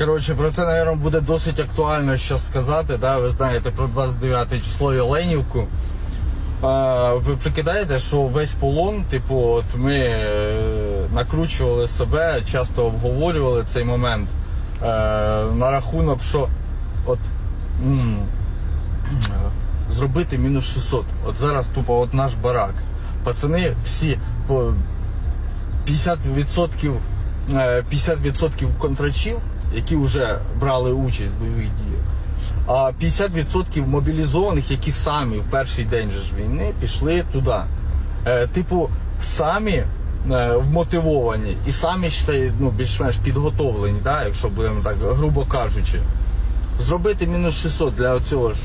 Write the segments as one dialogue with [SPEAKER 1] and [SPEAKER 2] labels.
[SPEAKER 1] Коротше, про це, мабуть, буде досить актуально зараз сказати. Да? Ви знаєте про 29 число і Оленівку. А, ви прикидаєте, що весь полон, типу, от ми е, накручували себе, часто обговорювали цей момент е, на рахунок, що от м, е, зробити мінус 600. От зараз тупо от наш барак. Пацани всі по 50%, е, 50% контрачів, які вже брали участь в бойових діях, а 50% мобілізованих, які самі в перший день же ж війни пішли туди. Е, Типу, самі е, вмотивовані і самі ну, більш-менш підготовлені, да, якщо будемо так, грубо кажучи. Зробити мінус 600 для цього ж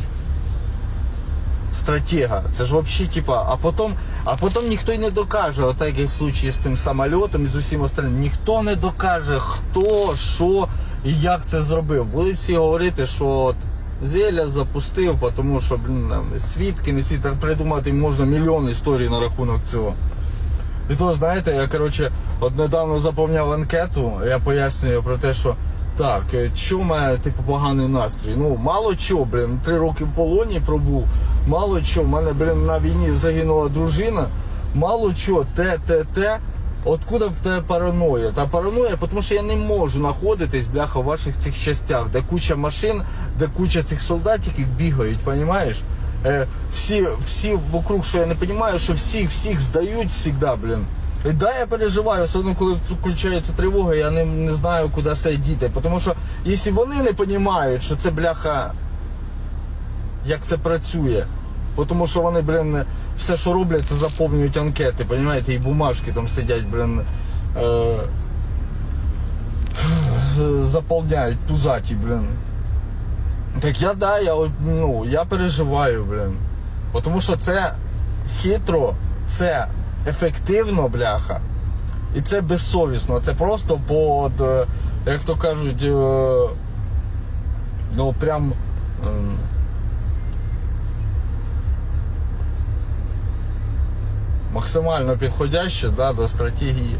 [SPEAKER 1] стратега. Це ж взагалі, типа, а потім, а потім ніхто й не докаже, отак як случаї з тим самольотом і з усім остальним, ніхто не докаже, хто, що і як це зробив. Будуть всі говорити, що от Зеля запустив, тому що блін, свідки, не свідки, придумати можна мільйон історій на рахунок цього. І то, знаєте, я коротше, от недавно заповняв анкету, я пояснюю про те, що так, е, чому мене типу поганий настрій? Ну, мало чого, блін, три роки в полоні пробув, мало чого, в мене, блін, на війні загинула дружина, мало чого, те, те, те. Откуда в тебе параноя? Та параноя, тому що я не можу знаходитись, бляха, в ваших цих частях, де куча машин, де куча цих солдатиків бігають, понімаєш? Е, всі, всі вокруг, що я не розумію, що всіх, всіх здають завжди, блін. І да, я переживаю, особливо коли включається тривога, я не, не знаю, куди себе діти. Тому що якщо вони не розуміють, що це бляха, як це працює. Тому що вони, блін, все, що роблять, це заповнюють анкети, розумієте, і бумажки там сидять, блін. Е, заповняють пузаті, блін. Так я да, я ну, я переживаю, блін. Тому що це хитро, це ефективно, бляха. І це безсовісно. Це просто по, е, як то кажуть, е, ну прям. Максимально підходяще да, до стратегії